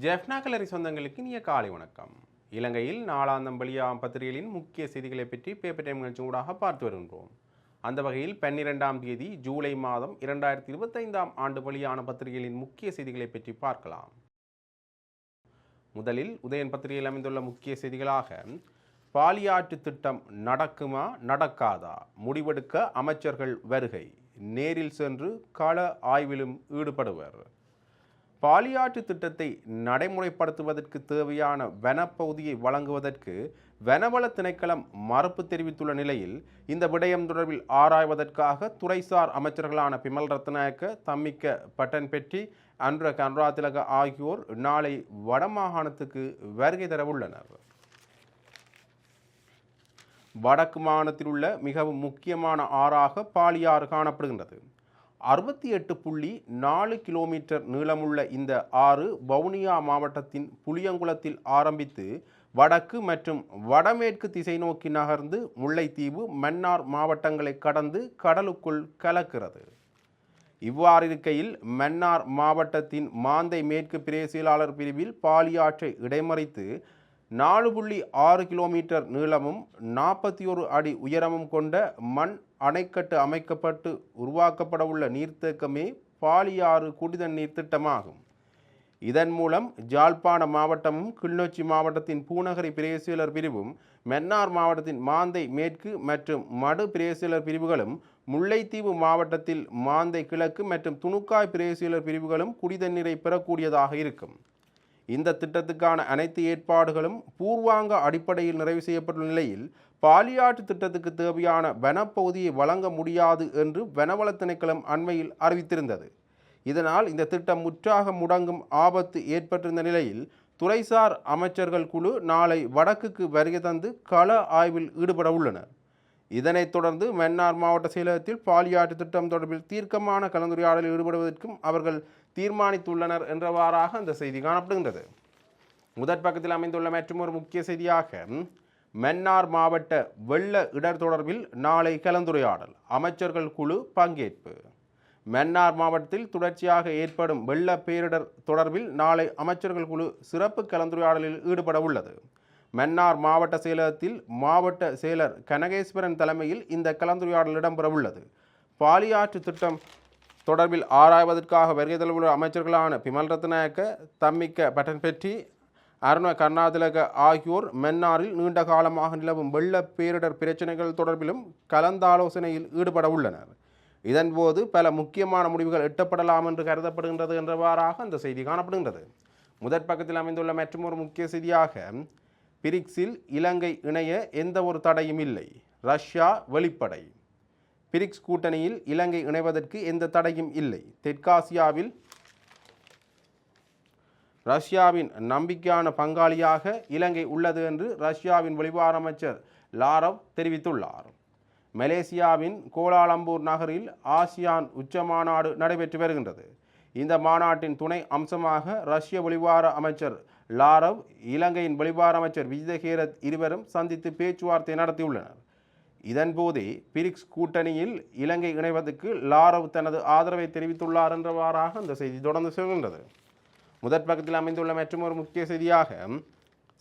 ஜெஃப்னா கலரி சொந்தங்களுக்கு இனிய காலை வணக்கம். இலங்கையில் நாளாந்தம் பலியாம் பத்திரிகைகளின் முக்கிய செய்திகளை பற்றி பேப்பர் டைம் நிகழ்ச்சி ஊடாக பார்த்து வருகின்றோம். அந்த வகையில் பன்னிரெண்டாம் தேதி ஜூலை மாதம் இரண்டாயிரத்தி இருபத்தைந்தாம் ஆண்டு பலியான பத்திரிகைகளின் முக்கிய செய்திகளை பற்றி பார்க்கலாம். முதலில் உதயன் பத்திரிகையில் அமைந்துள்ள முக்கிய செய்திகளாக பாலியாற்று திட்டம் நடக்குமா நடக்காதா முடிவெடுக்க அமைச்சர்கள் வருகை நேரில் சென்று கள ஆய்விலும் ஈடுபடுவர். பாலியாற்று திட்டத்தை நடைமுறைப்படுத்துவதற்கு தேவையான வனப்பகுதியை வழங்குவதற்கு வனவள திணைக்களம் மறுப்பு தெரிவித்துள்ள நிலையில் இந்த விடயம் தொடர்பில் ஆராய்வதற்காக துறைசார் அமைச்சர்களான பிமல் ரத்நாயக்க தம்மிக்க பட்டன்பெட்டி அன்ற கன்ராதிலக ஆகியோர் நாளை வடமாகாணத்துக்கு வருகை தரவுள்ளனர் வடக்கு மாகாணத்தில் உள்ள மிகவும் முக்கியமான ஆறாக பாலியாறு காணப்படுகின்றது. அறுபத்தி எட்டு புள்ளி நாலு கிலோமீட்டர் நீளமுள்ள இந்த ஆறு வவுனியா மாவட்டத்தின் புளியங்குளத்தில் ஆரம்பித்து வடக்கு மற்றும் வடமேற்கு திசை நோக்கி நகர்ந்து முல்லைத்தீவு மன்னார் மாவட்டங்களை கடந்து கடலுக்குள் கலக்கிறது. இவ்வாறிருக்கையில் மன்னார் மாவட்டத்தின் மாந்தை மேற்கு பிரேசியலாளர் பிரிவில் பாலியாற்றை இடைமறித்து நாலு புள்ளி ஆறு கிலோமீட்டர் நீளமும் நாற்பத்தி ஒரு அடி உயரமும் கொண்ட மண் அணைக்கட்டு அமைக்கப்பட்டு உருவாக்கப்பட உள்ள நீர்த்தேக்கமே பாலியாறு குடிதண்ணீர் திட்டமாகும். இதன் மூலம் ஜாழ்ப்பாண மாவட்டமும் கிளிநொச்சி மாவட்டத்தின் பூநகரி பிரேசியலர் பிரிவும் மன்னார் மாவட்டத்தின் மாந்தை மேற்கு மற்றும் மடு பிரேசியலர் பிரிவுகளும் முல்லைத்தீவு மாவட்டத்தில் மாந்தை கிழக்கு மற்றும் துணுக்காய் பிரேசியலர் பிரிவுகளும் குடிதண்ணீரை பெறக்கூடியதாக இருக்கும். இந்த திட்டத்துக்கான அனைத்து ஏற்பாடுகளும் பூர்வாங்க அடிப்படையில் நிறைவு செய்யப்பட்டுள்ள நிலையில் பாலியாற்று திட்டத்துக்கு தேவையான வனப்பகுதியை வழங்க முடியாது என்று வனவள திணைக்களம் அண்மையில் அறிவித்திருந்தது. இதனால் இந்த திட்டம் முற்றாக முடங்கும் ஆபத்து ஏற்பட்டிருந்த நிலையில் துறைசார் அமைச்சர்கள் குழு நாளை வடக்குக்கு வருகை தந்து கள ஆய்வில் ஈடுபட உள்ளனர். இதனைத் தொடர்ந்து மன்னார் மாவட்ட செயலகத்தில் பாலியாற்று திட்டம் தொடர்பில் தீர்க்கமான கலந்துரையாடலில் ஈடுபடுவதற்கும் அவர்கள் தீர்மானித்துள்ளனர் என்றவாறாக அந்த செய்தி காணப்படுகின்றது. முதற் பக்கத்தில் அமைந்துள்ள மற்றும் ஒரு முக்கிய செய்தியாக மன்னார் மாவட்ட வெள்ள இடர் தொடர்பில் நாளை கலந்துரையாடல். அமைச்சர்கள் குழு பங்கேற்பு. மன்னார் மாவட்டத்தில் தொடர்ச்சியாக ஏற்படும் வெள்ள பேரிடர் தொடர்பில் நாளை அமைச்சர்கள் குழு சிறப்பு கலந்துரையாடலில் ஈடுபட உள்ளது மன்னார் மாவட்ட செயலகத்தில் மாவட்ட செயலர் கனகேஸ்வரன் தலைமையில் இந்த கலந்துரையாடல் இடம்பெறவுள்ளது. பாலியாற்று திட்டம் தொடர்பில் ஆராய்வதற்காக வருகை தரவுள்ள அமைச்சர்களான பிமல் ரத்நாயக்க தம்மிக்க பட்டன்பெட்டி அருண கருணாதிலக ஆகியோர் மன்னாரில் நீண்ட காலமாக நிலவும் வெள்ள பேரிடர் பிரச்சனைகள் தொடர்பிலும் கலந்தாலோசனையில் ஈடுபட உள்ளனர். இதன்போது பல முக்கியமான முடிவுகள் எட்டப்படலாம் என்று கருதப்படுகின்றது என்றவாறாக அந்த செய்தி காணப்படுகின்றது. முதற் பக்கத்தில் அமைந்துள்ள மற்றொரு முக்கிய செய்தியாக பிரிக்ஸில் இலங்கை இணைய எந்த ஒரு தடையும் இல்லை. ரஷ்யா வெளிப்படை. பிரிக்ஸ் கூட்டணியில் இலங்கை இணைவதற்கு எந்த தடையும் இல்லை. தெற்காசியாவில் ரஷ்யாவின் நம்பிக்கையான பங்காளியாக இலங்கை உள்ளது என்று ரஷ்யாவின் வெளிவார அமைச்சர் லாரவ் தெரிவித்துள்ளார். மலேசியாவின் கோலாலம்பூர் நகரில் ஆசியான் உச்ச மாநாடு நடைபெற்று வருகின்றது. இந்த மாநாட்டின் துணை அம்சமாக ரஷ்ய வெளிவார அமைச்சர் லாரவ் இலங்கையின் வெளிவார அமைச்சர் விஜயகீரத் இருவரும் சந்தித்து பேச்சுவார்த்தை நடத்தியுள்ளனர். இதன்போதே பிரிக்ஸ் கூட்டணியில் இலங்கை இணைவதற்கு லாரவ் தனது ஆதரவை தெரிவித்துள்ளார் என்றவாறாக அந்த செய்தி தொடர்ந்து செல்கின்றது. முதற் பக்கத்தில் அமைந்துள்ள மற்றொரு முக்கிய செய்தியாக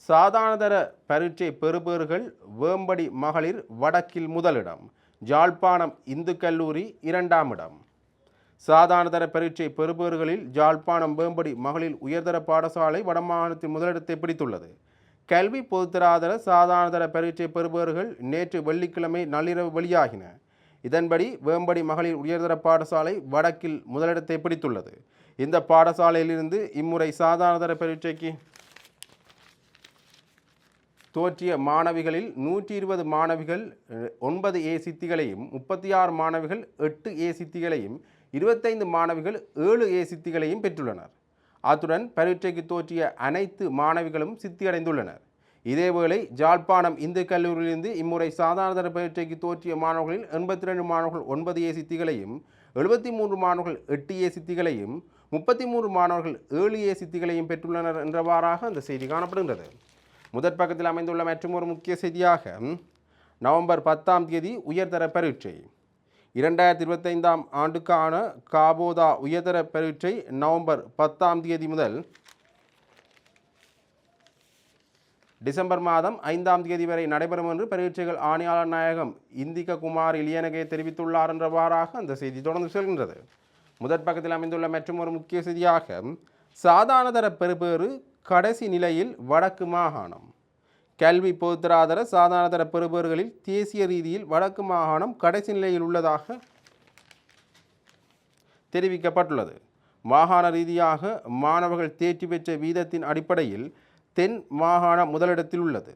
சாதாரணதர பரீட்சை பெறுபேறுகள் வேம்படி மகளிர் வடக்கில் முதலிடம் ஜாழ்ப்பாணம் இந்து கல்லூரி இரண்டாம் இடம். சாதாரணதர பரீட்சை பெறுபவர்களில் ஜாழ்ப்பாணம் வேம்படி மகளிர் உயர்தர பாடசாலை வடமாநிலத்தின் முதலிடத்தை பிடித்துள்ளது. கல்வி பொதுத்தராதர சாதாரணதர பரீட்சை பெறுபவர்கள் நேற்று வெள்ளிக்கிழமை நள்ளிரவு வெளியாகின. இதன்படி வேம்படி மகளிர் உயர்தர பாடசாலை வடக்கில் முதலிடத்தை பிடித்துள்ளது. இந்த பாடசாலையிலிருந்து இம்முறை சாதாரணதர பரீட்சைக்கு தோற்றிய மாணவிகளில் நூற்றி இருபது மாணவிகள் ஒன்பது ஏ சித்திகளையும் முப்பத்தி ஆறு மாணவிகள் எட்டு ஏ சித்திகளையும் இருபத்தைந்து மாணவிகள் ஏழு ஏ சித்திகளையும் பெற்றுள்ளனர். அத்துடன் பரீட்சைக்கு தோற்றிய அனைத்து மாணவிகளும் சித்தியடைந்துள்ளனர் இதேவேளை ஜாழ்ப்பாணம் இந்து கல்லூரியிலிருந்து இம்முறை சாதாரண பரீட்சைக்கு தோற்றிய மாணவர்களில் எண்பத்தி ரெண்டு மாணவர்கள் ஒன்பது ஏ சித்திகளையும் எழுபத்தி மூன்று மாணவர்கள் எட்டு ஏ சித்திகளையும் முப்பத்தி மூன்று மாணவர்கள் ஏழு ஏ சித்திகளையும் பெற்றுள்ளனர் என்றவாறாக அந்த செய்தி காணப்படுகின்றது. முதற் பக்கத்தில் அமைந்துள்ள ஒரு முக்கிய செய்தியாக நவம்பர் பத்தாம் தேதி உயர்தர பரீட்சை. இரண்டாயிரத்தி இருபத்தைந்தாம் ஆண்டுக்கான காபோதா உயர்தர பரீட்சை நவம்பர் பத்தாம் தேதி முதல் டிசம்பர் மாதம் ஐந்தாம் தேதி வரை நடைபெறும் என்று பரீட்சைகள் ஆணையாளர் நாயகம் இந்திக குமார் இலியனகே தெரிவித்துள்ளார் என்றவாறாக அந்த செய்தி தொடர்ந்து செல்கின்றது. முதற் பக்கத்தில் அமைந்துள்ள மற்றும் ஒரு முக்கிய செய்தியாக சாதாரணதர பெறுபேறு கடைசி நிலையில் வடக்கு மாகாணம். கல்வி பொதுத்தராதர சாதாரணதர பெறுபவர்களில் தேசிய ரீதியில் வடக்கு மாகாணம் கடைசி நிலையில் உள்ளதாக தெரிவிக்கப்பட்டுள்ளது. மாகாண ரீதியாக மாணவர்கள் தேர்ச்சி பெற்ற வீதத்தின் அடிப்படையில் தென் மாகாணம் முதலிடத்தில் உள்ளது.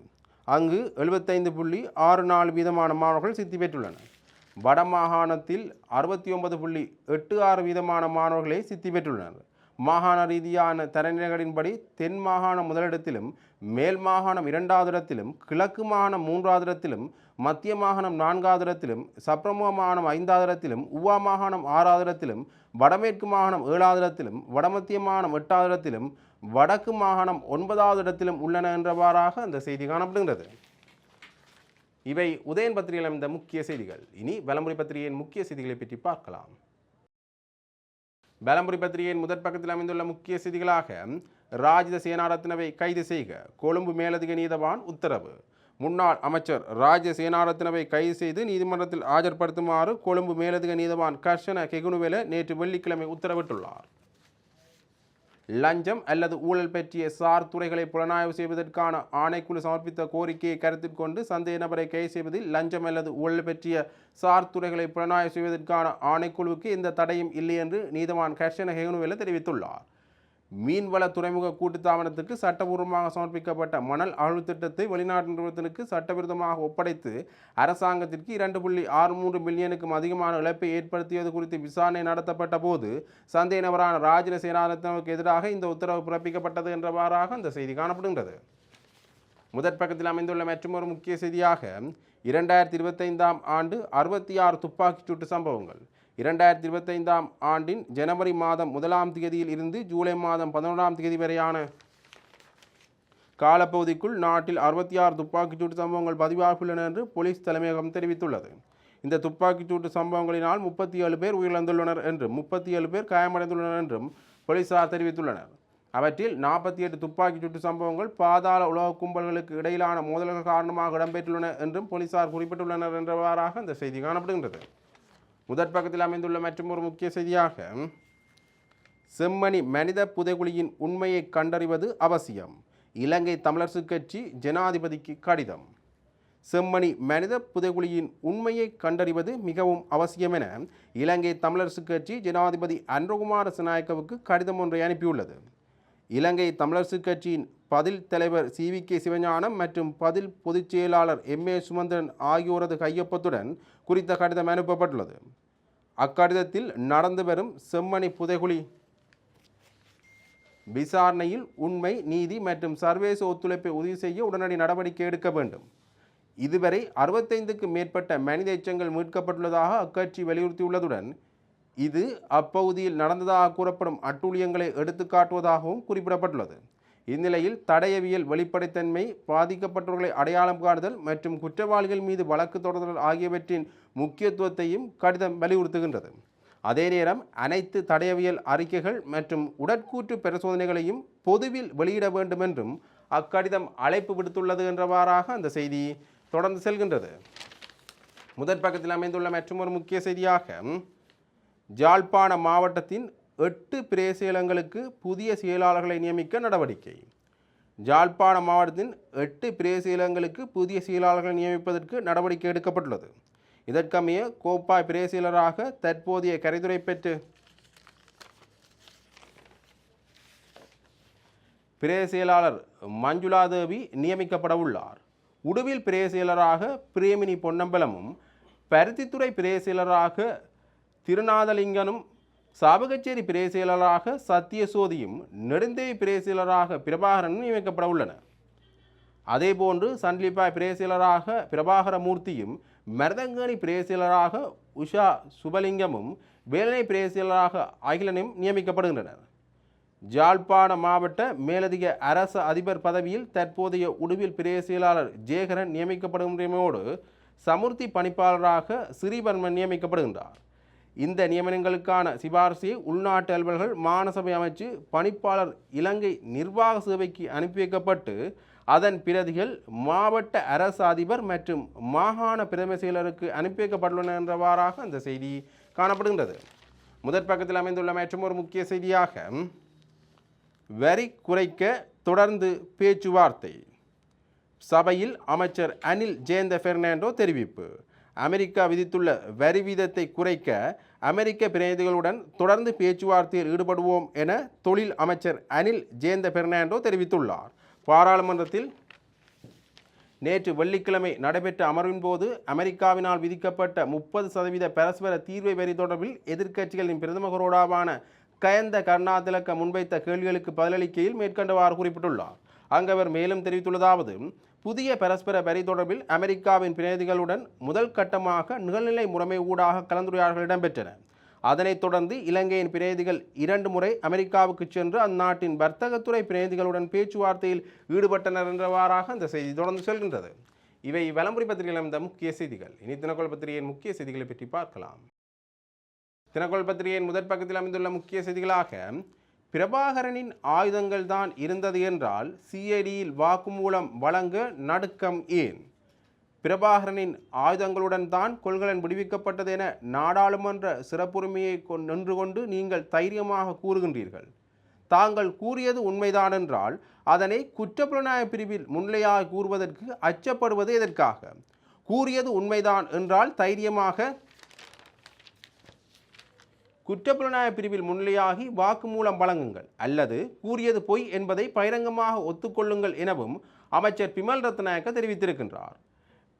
அங்கு எழுபத்தைந்து புள்ளி ஆறு நாலு வீதமான மாணவர்கள் சித்தி பெற்றுள்ளனர். வட மாகாணத்தில் அறுபத்தி ஒன்பது புள்ளி எட்டு ஆறு வீதமான மாணவர்களே சித்தி பெற்றுள்ளனர். மாகாண ரீதியான தரநிலைகளின்படி தென் மாகாணம் முதலிடத்திலும் மேல் மாகாணம் இரண்டாவது இடத்திலும் கிழக்கு மாகாணம் மூன்றாவது இடத்திலும் மத்திய மாகாணம் நான்காவது இடத்திலும் சப்ரமுக மாகாணம் ஐந்தாவது இடத்திலும் உவா மாகாணம் ஆறாவது இடத்திலும் வடமேற்கு மாகாணம் ஏழாவது இடத்திலும் வடமத்திய மாகாணம் எட்டாவது இடத்திலும் வடக்கு மாகாணம் ஒன்பதாவது இடத்திலும் உள்ளன என்றவாறாக அந்த செய்தி காணப்படுகிறது இவை உதயன் பத்திரிகையில் அமைந்த முக்கிய செய்திகள். இனி வலமுறை பத்திரிகையின் முக்கிய செய்திகளை பற்றி பார்க்கலாம். பலம்புரி பத்திரிகையின் முதற் பக்கத்தில் அமைந்துள்ள முக்கிய செய்திகளாக ராஜித சேனாரத்னவை கைது செய்க கொழும்பு மேலதிக நீதவான் உத்தரவு. முன்னாள் அமைச்சர் ராஜ சேனாரத்னவை கைது செய்து நீதிமன்றத்தில் ஆஜர்படுத்துமாறு கொழும்பு மேலதிக நீதவான் கர்ஷன கெகுனுவேல நேற்று வெள்ளிக்கிழமை உத்தரவிட்டுள்ளார். லஞ்சம் அல்லது ஊழல் பற்றிய சார் துறைகளை புலனாய்வு செய்வதற்கான ஆணைக்குழு சமர்ப்பித்த கோரிக்கையை கருத்தில் கொண்டு சந்தேக நபரை கைது செய்வதில் லஞ்சம் அல்லது ஊழல் பற்றிய சார் துறைகளை புலனாய்வு செய்வதற்கான ஆணைக்குழுவுக்கு எந்த தடையும் இல்லை என்று நீதவான் கர்ஷன ஹெகுனுவேல தெரிவித்துள்ளார். மீன்வள துறைமுக கூட்டுத்தாபனத்துக்கு சட்டபூர்வமாக சமர்ப்பிக்கப்பட்ட மணல் ஆழ்வு திட்டத்தை வெளிநாட்டு நிறுவனத்திற்கு சட்டவிரோதமாக ஒப்படைத்து அரசாங்கத்திற்கு இரண்டு புள்ளி ஆறு மூன்று மில்லியனுக்கும் அதிகமான இழப்பை ஏற்படுத்தியது குறித்து விசாரணை நடத்தப்பட்ட போது சந்தேக நபரான ராஜின சேனாரத்னவுக்கு எதிராக இந்த உத்தரவு பிறப்பிக்கப்பட்டது என்றவாறாக அந்த செய்தி காணப்படுகின்றது. முதற் பக்கத்தில் அமைந்துள்ள மற்றொரு முக்கிய செய்தியாக இரண்டாயிரத்தி இருபத்தைந்தாம் ஆண்டு அறுபத்தி ஆறு துப்பாக்கிச் சூட்டு சம்பவங்கள். இரண்டாயிரத்தி இருபத்தைந்தாம் ஆண்டின் ஜனவரி மாதம் முதலாம் தேதியில் இருந்து ஜூலை மாதம் பதினொன்றாம் தேதி வரையான காலப்பகுதிக்குள் நாட்டில் அறுபத்தி ஆறு துப்பாக்கிச்சூட்டு சம்பவங்கள் பதிவாகியுள்ளன என்று போலீஸ் தலைமையகம் தெரிவித்துள்ளது. இந்த துப்பாக்கிச்சூட்டு சம்பவங்களினால் முப்பத்தி ஏழு பேர் உயிரிழந்துள்ளனர் என்றும் முப்பத்தி ஏழு பேர் காயமடைந்துள்ளனர் என்றும் போலீசார் தெரிவித்துள்ளனர். அவற்றில் நாற்பத்தி எட்டு துப்பாக்கிச் சூட்டு சம்பவங்கள் பாதாள உலக கும்பல்களுக்கு இடையிலான மோதல்கள் காரணமாக இடம்பெற்றுள்ளன என்றும் போலீசார் குறிப்பிட்டுள்ளனர் என்றவாறாக அந்த செய்தி காணப்படுகின்றது. முதற் பக்கத்தில் அமைந்துள்ள மற்றும் ஒரு முக்கிய செய்தியாக செம்மணி மனித புதைகுழியின் உண்மையை கண்டறிவது அவசியம். இலங்கை தமிழரசு கட்சி ஜனாதிபதிக்கு கடிதம். செம்மணி மனித புதைகுழியின் உண்மையை கண்டறிவது மிகவும் அவசியம் என இலங்கை தமிழரசு கட்சி ஜனாதிபதி அன்பகுமார சிநாயக்கவுக்கு கடிதம் ஒன்றை அனுப்பியுள்ளது. இலங்கை தமிழரசு கட்சியின் பதில் தலைவர் சி வி கே சிவஞானம் மற்றும் பதில் பொதுச் செயலாளர் எம் ஏ சுமந்திரன் ஆகியோரது கையொப்பத்துடன் குறித்த கடிதம் அனுப்பப்பட்டுள்ளது. அக்கடிதத்தில் நடந்து வரும் செம்மணி புதைகுழி விசாரணையில் உண்மை நீதி மற்றும் சர்வதேச ஒத்துழைப்பை உறுதி செய்ய உடனடி நடவடிக்கை எடுக்க வேண்டும். இதுவரை அறுபத்தைந்துக்கு மேற்பட்ட மனித எச்சங்கள் மீட்கப்பட்டுள்ளதாக அக்கட்சி வலியுறுத்தியுள்ளதுடன் இது அப்பகுதியில் நடந்ததாக கூறப்படும் அட்டூழியங்களை எடுத்துக்காட்டுவதாகவும் குறிப்பிடப்பட்டுள்ளது. இந்நிலையில் தடயவியல் வெளிப்படைத்தன்மை பாதிக்கப்பட்டவர்களை அடையாளம் காணுதல் மற்றும் குற்றவாளிகள் மீது வழக்கு தொடர்தல் ஆகியவற்றின் முக்கியத்துவத்தையும் கடிதம் வலியுறுத்துகின்றது. அதே நேரம் அனைத்து தடயவியல் அறிக்கைகள் மற்றும் உடற்கூற்று பரிசோதனைகளையும் பொதுவில் வெளியிட வேண்டும் என்றும் அக்கடிதம் அழைப்பு விடுத்துள்ளது என்றவாறாக அந்த செய்தி தொடர்ந்து செல்கின்றது. முதற் பக்கத்தில் அமைந்துள்ள மற்றொரு முக்கிய செய்தியாக ஜாழ்ப்பாண மாவட்டத்தின் எட்டு பிரேசியலங்களுக்கு புதிய செயலாளர்களை நியமிக்க நடவடிக்கை. ஜாழ்ப்பாண மாவட்டத்தின் எட்டு பிரேசியலங்களுக்கு புதிய செயலாளர்களை நியமிப்பதற்கு நடவடிக்கை எடுக்கப்பட்டுள்ளது. இதற்கமைய கோப்பாய் பிரேசியலராக தற்போதைய கரைதுறை பெற்று பிரேசியலாளர் மஞ்சுளா தேவி நியமிக்கப்பட உள்ளார். உடுவில் பிரேசியலராக பிரேமினி பொன்னம்பலமும் பருத்தித்துறை பிரேசியலராக திருநாதலிங்கனும் சாபகச்சேரி பிரேசியலராக சத்தியசோதியும் நெடுந்தேவி பிரேசியலராக பிரபாகரனும் நியமிக்கப்பட உள்ளனர் அதேபோன்று சன்லிபாய் பிரேசியலராக பிரபாகரமூர்த்தியும் மருதங்கனி பிரேசியலராக உஷா சுபலிங்கமும் வேலனை பிரேசியலராக அகிலனும் நியமிக்கப்படுகின்றனர். ஜாழ்ப்பாண மாவட்ட மேலதிக அரச அதிபர் பதவியில் தற்போதைய உடுவில் பிரேசியலாளர் ஜேகரன் நியமிக்கப்படுகின்றமையோடு சமுர்த்தி பணிப்பாளராக சிறிவர்மன் நியமிக்கப்படுகின்றார். இந்த நியமனங்களுக்கான சிபாரிசை உள்நாட்டு அலுவலர்கள் மானசபை அமைச்சு பணிப்பாளர் இலங்கை நிர்வாக சேவைக்கு அனுப்பி வைக்கப்பட்டு அதன் பிரதிகள் மாவட்ட அரசு அதிபர் மற்றும் மாகாண பிரதம செயலருக்கு அனுப்பி வைக்கப்பட்டுள்ளன என்றவாறாக அந்த செய்தி காணப்படுகின்றது. முதற் பக்கத்தில் அமைந்துள்ள மற்றும் ஒரு முக்கிய செய்தியாக வரி குறைக்க தொடர்ந்து பேச்சுவார்த்தை. சபையில் அமைச்சர் அனில் ஜெயந்த பெர்னாண்டோ தெரிவிப்பு. அமெரிக்கா விதித்துள்ள வரி வீதத்தை குறைக்க அமெரிக்க பிரதிநிதிகளுடன் தொடர்ந்து பேச்சுவார்த்தையில் ஈடுபடுவோம் என தொழில் அமைச்சர் அனில் ஜெயந்த பெர்னாண்டோ தெரிவித்துள்ளார். பாராளுமன்றத்தில் நேற்று வெள்ளிக்கிழமை நடைபெற்ற அமர்வின் போது அமெரிக்காவினால் விதிக்கப்பட்ட முப்பது சதவீத பரஸ்பர தீர்வை வரி தொடர்பில் எதிர்க்கட்சிகளின் பிரதமகரோடாவான கயந்த கருணாதிலக்க முன்வைத்த கேள்விகளுக்கு பதிலளிக்கையில் மேற்கண்டவாறு குறிப்பிட்டுள்ளார். அங்கு அவர் மேலும் தெரிவித்துள்ளதாவது புதிய பரஸ்பர வரி தொடர்பில் அமெரிக்காவின் பிரதிநிதிகளுடன் முதல் கட்டமாக நிகழ்நிலை முறைமை ஊடாக கலந்துரையாடல்கள் இடம்பெற்றன. அதனைத் தொடர்ந்து இலங்கையின் பிரதிநிதிகள் இரண்டு முறை அமெரிக்காவுக்கு சென்று அந்நாட்டின் வர்த்தகத்துறை பிரதிநிதிகளுடன் பேச்சுவார்த்தையில் ஈடுபட்டனர் என்றவாறாக அந்த செய்தி தொடர்ந்து செல்கின்றது. இவை வலம்புரி பத்திரிகையில் அமைந்த முக்கிய செய்திகள். இனி தினக்கோள் பத்திரிகையின் முக்கிய செய்திகளை பற்றி பார்க்கலாம். தினக்கோள் பத்திரிகையின் முதற் பக்கத்தில் அமைந்துள்ள முக்கிய செய்திகளாக பிரபாகரனின் ஆயுதங்கள் தான் இருந்தது என்றால் சிஐடியில் வாக்குமூலம் வழங்க நடுக்கம் ஏன்? பிரபாகரனின் ஆயுதங்களுடன் தான் கொள்கலன் விடுவிக்கப்பட்டது என நாடாளுமன்ற சிறப்புரிமையை கொண்- நின்று கொண்டு நீங்கள் தைரியமாக கூறுகின்றீர்கள். தாங்கள் கூறியது உண்மைதான் என்றால் அதனை குற்றப்புலனாய பிரிவில் முன்னிலையாக கூறுவதற்கு அச்சப்படுவது எதற்காக? கூறியது உண்மைதான் என்றால் தைரியமாக குற்றப்புலனாய பிரிவில் முன்னிலையாகி வாக்குமூலம் வழங்குங்கள். அல்லது கூறியது பொய் என்பதை பகிரங்கமாக ஒத்துக்கொள்ளுங்கள் எனவும் அமைச்சர் பிமல் ரத்நாயக்க தெரிவித்திருக்கின்றார்.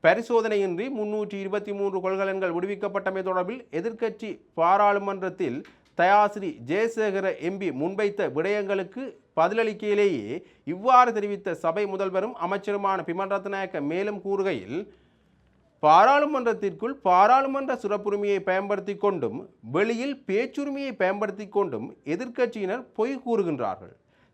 பரிசோதனையின்றி முன்னூற்றி இருபத்தி மூன்று கொள்கலன்கள் விடுவிக்கப்பட்டமை தொடர்பில் எதிர்க்கட்சி பாராளுமன்றத்தில் தயாசிரி ஜெயசேகர எம்பி முன்வைத்த விடயங்களுக்கு பதிலளிக்கையிலேயே இவ்வாறு தெரிவித்த சபை முதல்வரும் அமைச்சருமான பிமல் ரத்நாயக்க மேலும் கூறுகையில் பாராளுமன்றத்திற்குள் பாராளுமன்ற சிறப்புரிமையை பயன்படுத்தி கொண்டும் வெளியில் பேச்சுரிமையை பயன்படுத்தி கொண்டும் எதிர்க்கட்சியினர் பொய் கூறுகின்றார்கள்.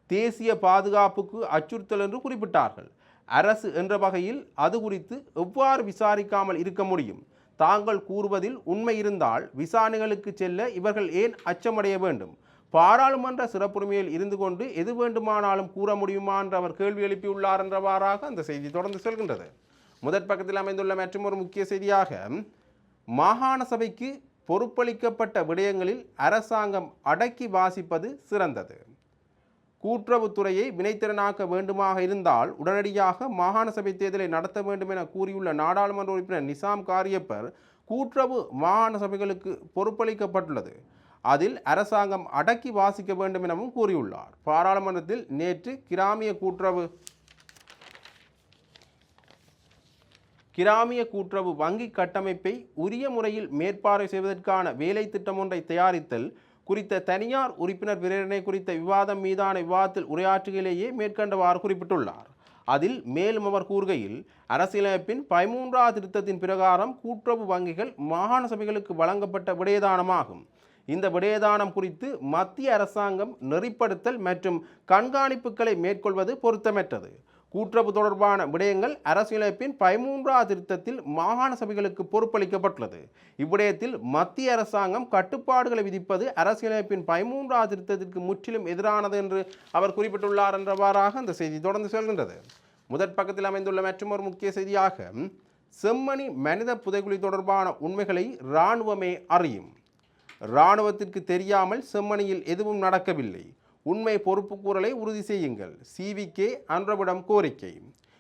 தேசிய பாதுகாப்புக்கு அச்சுறுத்தல் என்று குறிப்பிட்டார்கள். அரசு என்ற வகையில் அது குறித்து எவ்வாறு விசாரிக்காமல் இருக்க முடியும்? தாங்கள் கூறுவதில் உண்மை இருந்தால் விசாரணைகளுக்கு செல்ல இவர்கள் ஏன் அச்சமடைய வேண்டும்? பாராளுமன்ற சிறப்புரிமையில் இருந்து கொண்டு எது வேண்டுமானாலும் கூற முடியுமா என்று அவர் கேள்வி எழுப்பியுள்ளார் என்றவாறாக அந்த செய்தி தொடர்ந்து செல்கின்றது. முதற் பக்கத்தில் அமைந்துள்ள மற்றும் ஒரு முக்கிய செய்தியாக மாகாண சபைக்கு பொறுப்பளிக்கப்பட்ட விடயங்களில் அரசாங்கம் அடக்கி வாசிப்பது சிறந்தது. கூட்டுறவுத்துறையை வினைத்திறனாக்க வேண்டுமாக இருந்தால் உடனடியாக மாகாண சபை தேர்தலை நடத்த வேண்டும் என கூறியுள்ள நாடாளுமன்ற உறுப்பினர் நிசாம் காரியப்பர் கூட்டுறவு மாகாண சபைகளுக்கு பொறுப்பளிக்கப்பட்டுள்ளது. அதில் அரசாங்கம் அடக்கி வாசிக்க வேண்டும் எனவும் கூறியுள்ளார். பாராளுமன்றத்தில் நேற்று கிராமிய கூட்டுறவு கிராமிய கூட்டுறவு வங்கி கட்டமைப்பை உரிய முறையில் மேற்பார்வை செய்வதற்கான வேலை திட்டம் ஒன்றை தயாரித்தல் குறித்த தனியார் உறுப்பினர் பிரேரணை குறித்த விவாதம் மீதான விவாதத்தில் உரையாற்றுகையிலேயே மேற்கண்டவாறு குறிப்பிட்டுள்ளார். அதில் மேலும் அவர் கூறுகையில் அரசியலமைப்பின் பதிமூன்றாவது திருத்தத்தின் பிரகாரம் கூட்டுறவு வங்கிகள் மாகாண சபைகளுக்கு வழங்கப்பட்ட விடயதானமாகும். இந்த விடயதானம் குறித்து மத்திய அரசாங்கம் நெறிப்படுத்தல் மற்றும் கண்காணிப்புகளை மேற்கொள்வது பொருத்தமற்றது. கூட்டுறவு தொடர்பான விடயங்கள் அரசியலமைப்பின் பதிமூன்றாவது திருத்தத்தில் மாகாண சபைகளுக்கு பொறுப்பளிக்கப்பட்டுள்ளது. இவ்விடயத்தில் மத்திய அரசாங்கம் கட்டுப்பாடுகளை விதிப்பது அரசியலமைப்பின் பதிமூன்றாவது திருத்தத்திற்கு முற்றிலும் எதிரானது என்று அவர் குறிப்பிட்டுள்ளார் என்றவாறாக அந்த செய்தி தொடர்ந்து செல்கின்றது. முதற் பக்கத்தில் அமைந்துள்ள மற்றொரு முக்கிய செய்தியாக செம்மணி மனித புதைகுழி தொடர்பான உண்மைகளை இராணுவமே அறியும். இராணுவத்திற்கு தெரியாமல் செம்மணியில் எதுவும் நடக்கவில்லை. உண்மை பொறுப்புக்கூறலை உறுதி செய்யுங்கள். சிவிகே அன்றவிடம் கோரிக்கை.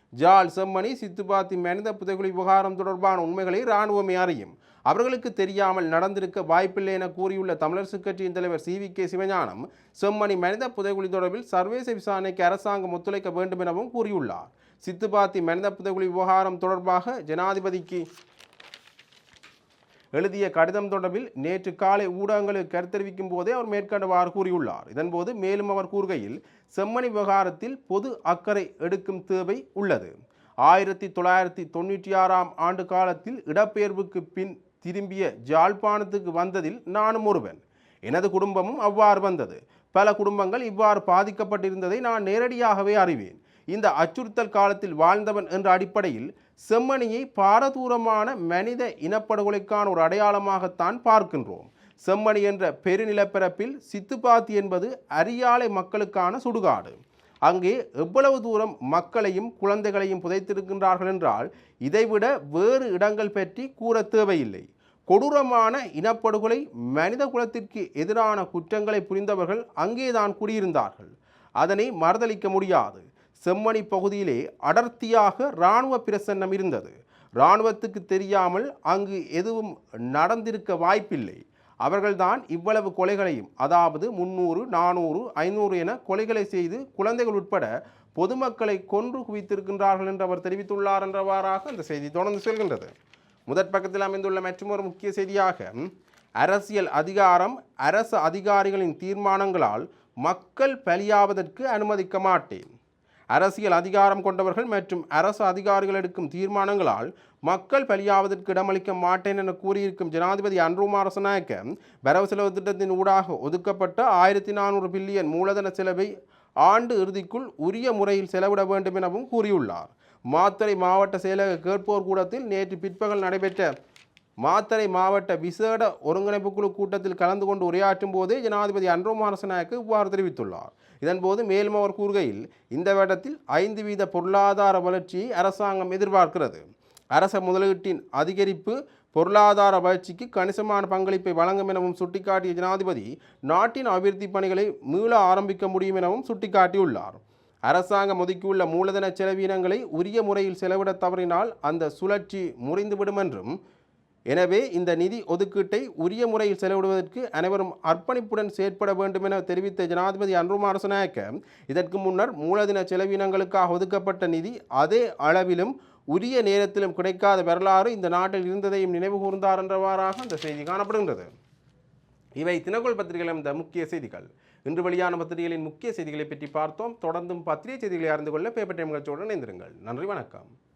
ஜால் செம்மணி சித்துப்பாத்தி மனித புதைகுழி விவகாரம் தொடர்பான உண்மைகளை இராணுவமே அறியும். அவர்களுக்கு தெரியாமல் நடந்திருக்க வாய்ப்பில்லை என கூறியுள்ள தமிழரசு கட்சியின் தலைவர் C V K Sivagnanam Chemmani மனித புதைகுழி தொடர்பில் சர்வேச விசாரணைக்கு அரசாங்கம் ஒத்துழைக்க வேண்டும் எனவும் கூறியுள்ளார். சித்துப்பாத்தி மனித புதைகுழி விவகாரம் தொடர்பாக ஜனாதிபதிக்கு எழுதிய கடிதம் தொடர்பில் நேற்று காலை ஊடகங்களுக்கு கருத்தெரிவிக்கும் போதே அவர் மேற்கண்டவாறு கூறியுள்ளார். இதன்போது மேலும் அவர் கூறுகையில் செம்மணி விவகாரத்தில் பொது அக்கறை எடுக்கும் தேவை உள்ளது. ஆயிரத்தி தொள்ளாயிரத்தி தொண்ணூற்றி ஆறாம் ஆண்டு காலத்தில் இடப்பெயர்வுக்கு பின் திரும்பிய ஜாழ்ப்பாணத்துக்கு வந்ததில் நானும் ஒருவன். எனது குடும்பமும் அவ்வாறு வந்தது. பல குடும்பங்கள் இவ்வாறு பாதிக்கப்பட்டிருந்ததை நான் நேரடியாகவே அறிவேன். இந்த அச்சுறுத்தல் காலத்தில் வாழ்ந்தவன் என்ற அடிப்படையில் செம்மணியை பாரதூரமான மனித இனப்படுகொலைக்கான ஒரு அடையாளமாகத்தான் பார்க்கின்றோம். செம்மணி என்ற பெருநிலப்பரப்பில் சித்துப்பாத்தி என்பது அரியாலை மக்களுக்கான சுடுகாடு. அங்கே எவ்வளவு தூரம் மக்களையும் குழந்தைகளையும் புதைத்திருக்கின்றார்கள் என்றால் இதைவிட வேறு இடங்கள் பற்றி கூற தேவையில்லை. கொடூரமான இனப்படுகொலை மனித குலத்திற்கு எதிரான குற்றங்களை புரிந்தவர்கள் அங்கேதான் குடியிருந்தார்கள். அதனை மறுதளிக்க முடியாது. செம்மணி பகுதியிலே அடர்த்தியாக இராணுவ பிரசன்னம் இருந்தது. இராணுவத்துக்கு தெரியாமல் அங்கு எதுவும் நடந்திருக்க வாய்ப்பில்லை. அவர்கள்தான் இவ்வளவு கொலைகளையும் அதாவது முன்னூறு நானூறு ஐநூறு என கொலைகளை செய்து குழந்தைகள் உட்பட பொதுமக்களை கொன்று குவித்திருக்கின்றார்கள் என்று அவர் தெரிவித்துள்ளார் என்றவாறாக அந்த செய்தி தொடர்ந்து செல்கின்றது. முதற் பக்கத்தில் அமைந்துள்ள மற்றொரு முக்கிய செய்தியாக அரசியல் அதிகாரம் அரசு அதிகாரிகளின் தீர்மானங்களால் மக்கள் பலியாவதற்கு அனுமதிக்க மாட்டேன். அரசியல் அதிகாரம் கொண்டவர்கள் மற்றும் அரசு அதிகாரிகள் எடுக்கும் தீர்மானங்களால் மக்கள் பலியாவதற்கு இடமளிக்க மாட்டேன் என கூறியிருக்கும் ஜனாதிபதி அன்ருமா ரசநாயக்க வரவு செலவு திட்டத்தின் ஊடாக ஒதுக்கப்பட்ட ஆயிரத்தி நானூறு பில்லியன் மூலதன செலவை ஆண்டு இறுதிக்குள் உரிய முறையில் செலவிட வேண்டும் எனவும் கூறியுள்ளார். மாத்தறை மாவட்ட செயலக கேட்போர் கூடத்தில் நேற்று பிற்பகல் நடைபெற்ற மாத்தறை மாவட்ட விசேட ஒருங்கிணைப்பு குழு கூட்டத்தில் கலந்து கொண்டு உரையாற்றும் போதே ஜனாதிபதி அன்ரோமாரசநாயக்கு இவ்வாறு தெரிவித்துள்ளார். இதன்போது மேலும் அவர் கூறுகையில் இந்த வேடத்தில் ஐந்து வீத பொருளாதார வளர்ச்சியை அரசாங்கம் எதிர்பார்க்கிறது. அரச முதலீட்டின் அதிகரிப்பு பொருளாதார வளர்ச்சிக்கு கணிசமான பங்களிப்பை வழங்கும் எனவும் சுட்டிக்காட்டிய ஜனாதிபதி நாட்டின் அபிவிருத்தி பணிகளை மீள ஆரம்பிக்க முடியும் எனவும் சுட்டிக்காட்டியுள்ளார். அரசாங்கம் ஒதுக்கியுள்ள மூலதன செலவீனங்களை உரிய முறையில் செலவிட தவறினால் அந்த சுழற்சி முறிந்துவிடும் என்றும் எனவே இந்த நிதி ஒதுக்கீட்டை உரிய முறையில் செலவிடுவதற்கு அனைவரும் அர்ப்பணிப்புடன் செயற்பட வேண்டும் என தெரிவித்த ஜனாதிபதி அன்ருமாரசநாயக்க இதற்கு முன்னர் மூலதின செலவினங்களுக்காக ஒதுக்கப்பட்ட நிதி அதே அளவிலும் உரிய நேரத்திலும் கிடைக்காத வரலாறு இந்த நாட்டில் இருந்ததையும் நினைவு கூர்ந்தார் என்றவாறாக அந்த செய்தி காணப்படுகின்றது. இவை தினகோல் பத்திரிகையில் இந்த முக்கிய செய்திகள். இன்று வெளியான பத்திரிகைகளின் முக்கிய செய்திகளை பற்றி பார்த்தோம். தொடர்ந்தும் பத்திரிகை செய்திகளை அறிந்து கொள்ள பேப்பர் டைம் நிகழ்ச்சியுடன் இணைந்திருங்கள். நன்றி வணக்கம்.